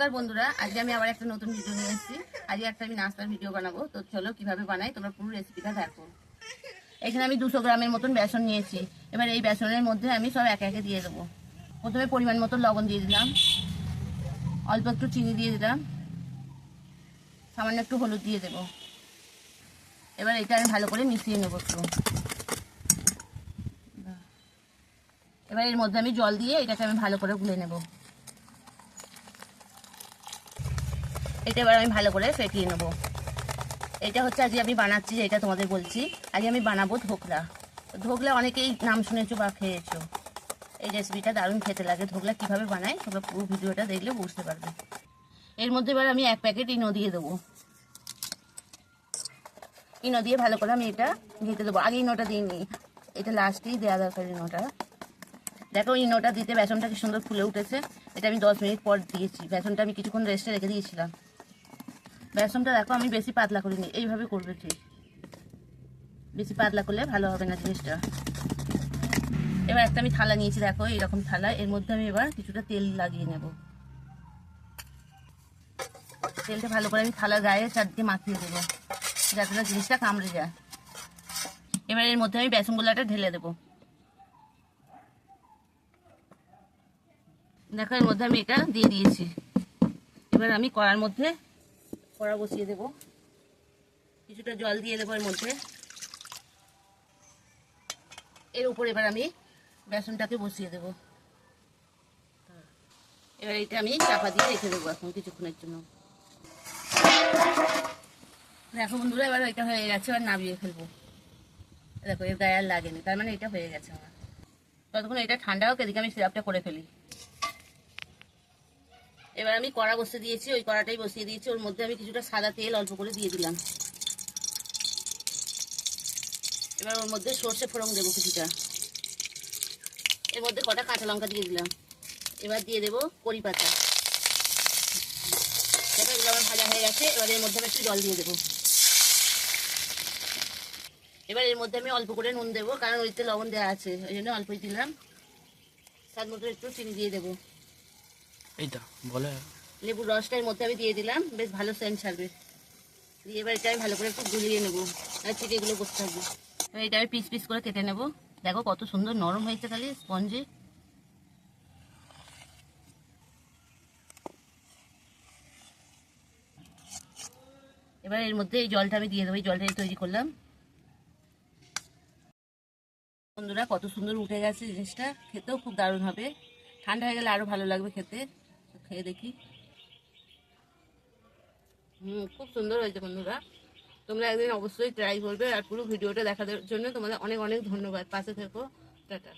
নমস্কার বন্ধুরা, আজকে আমি আবার একটা নতুন ভিডিও নিয়ে এসেছি। আজকে একটা আমি নাস্তার ভিডিও বানাবো। তো চলো কীভাবে বানাই, তোমরা পুরো রেসিপিটা দেখো। এখানে আমি দুশো গ্রামের মতন বেসন নিয়েছি। এবার এই বেসনের মধ্যে আমি সব একে একে দিয়ে দেবো। প্রথমে পরিমাণ মতো লবণ দিয়ে দিলাম। অল্প একটু চিনি দিয়ে দিলাম। সামান্য একটু হলুদ দিয়ে দেবো। এবার এটা আমি ভালো করে মিশিয়ে নেব একটু। এবার এর মধ্যে আমি জল দিয়ে এটাকে আমি ভালো করে গুলে নেব। এটা এবার আমি ভালো করে ফেটিয়ে নেব। এটা হচ্ছে আজকে আমি বানাচ্ছি এটা তোমাদের বলছি। আজকে আমি বানাবো ধোকলা। ধোকলা অনেকেই নাম শুনেছো বা খেয়েছো। এই রেসিপিটা দারুণ খেতে লাগে। ধোকলা কীভাবে বানাই তোমরা পুরো ভিডিওটা দেখলে বুঝতে পারবে। এর মধ্যে এবার আমি এক প্যাকেট ইনো দিয়ে দেবো। ইনো দিয়ে ভালো করে আমি এটা ঘেঁটে দেবো। আগে ইনোটা দিইনি এটা লাস্টেই দেওয়া দরকার ইনোটা। দেখো ইনোটা দিতে বেসনটা কি সুন্দর ফুলে উঠেছে। এটা আমি দশ মিনিট পর দিয়েছি। বেসনটা আমি কিছুক্ষণ রেস্টে রেখে দিয়েছিলাম। বেসনটা দেখো, আমি বেশি পাতলা করিনি। এইভাবে করবে ঠিক। বেশি পাতলা করলে ভালো হবে না জিনিসটা। এবার একটা আমি থালা নিয়েছি, দেখো এইরকম থালা। এর মধ্যে আমি এবার কিছুটা তেল লাগিয়ে নেব। তেলটা ভালো করে আমি থালার গায়ে চারদিকে মাখিয়ে দেবো, যাতে না জিনিসটা কামড়ে যায়। এবার এর মধ্যে আমি বেসন গোলাটা ঢেলে দেবো। দেখো, এর মধ্যে আমি এটা দিয়ে দিয়েছি। এবার আমি কড়ার মধ্যে কড়া বসিয়ে দেব। কিছুটা জল দিয়ে দেবো এর মধ্যে। এর উপর এবার আমি বেসনটাকে বসিয়ে দেব। এবার এটা আমি চাপা দিয়ে রেখে দেবো এখন কিছুক্ষণের জন্য। দেখো বন্ধুরা, এবার এটা হয়ে গেছে, এবার নামিয়ে ফেলব। দেখো, এর গায়ে আর লাগেনি, তার মানে এটা হয়ে গেছে আমার। ততক্ষণ এটা ঠান্ডা হোক, এদিকে আমি সিরাপটা করে ফেলি। এবার আমি কড়া বসিয়ে দিয়েছি, ওই কড়াটাই বসিয়ে দিয়েছি। ওর মধ্যে আমি কিছুটা সাদা তেল অল্প করে দিয়ে দিলাম। এবার ওর মধ্যে সর্ষে ফোড়ন দেবো কিছুটা। এর মধ্যে কটা কাঁচা লঙ্কা দিয়ে দিলাম। এবার দিয়ে দেবো কড়ি পাতা দেখো, এগুলো আমার ভাজা হয়ে গেছে। এবার এর মধ্যে আমি একটু জল দিয়ে দেবো। এবার এর মধ্যে আমি অল্প করে নুন দেবো, কারণ ওইতে লবণ দেওয়া আছে। ওই জন্য অল্পই দিলাম। স্বাদ মতো একটু চিনি দিয়ে দেবো। এইটা, বলে। লেবুর রসটা এর মধ্যে আমি দিয়ে দিলাম, বেশ ভালো সেন্ট ছাড়বে। দিয়ে এবার এটা আমি ভালো করে একটু গুলিয়ে নেব, আর ঠিক এগুলো করতে থাকব। এটা আমি পিস পিস করে কেটে নেব। দেখো কত সুন্দর নরম হয়েছে খালি স্পঞ্জে। এবার এর মধ্যে এই জলটা আমি দিয়ে দেবো, এই জলটাই তৈরি করলাম। বন্ধুরা, কত সুন্দর উঠে গেছে জিনিসটা, খেতেও খুব দারুণ হবে। ঠান্ডা হয়ে গেলে আরও ভালো লাগবে খেতে। খেয়ে দেখি। হুম, খুব সুন্দর হয়েছে বন্ধুরা। তোমরা একদিন অবশ্যই ট্রাই করবে আর পুরো ভিডিওটা দেখার জন্য তোমাদের অনেক অনেক ধন্যবাদ। পাশে থেকো। টাটা।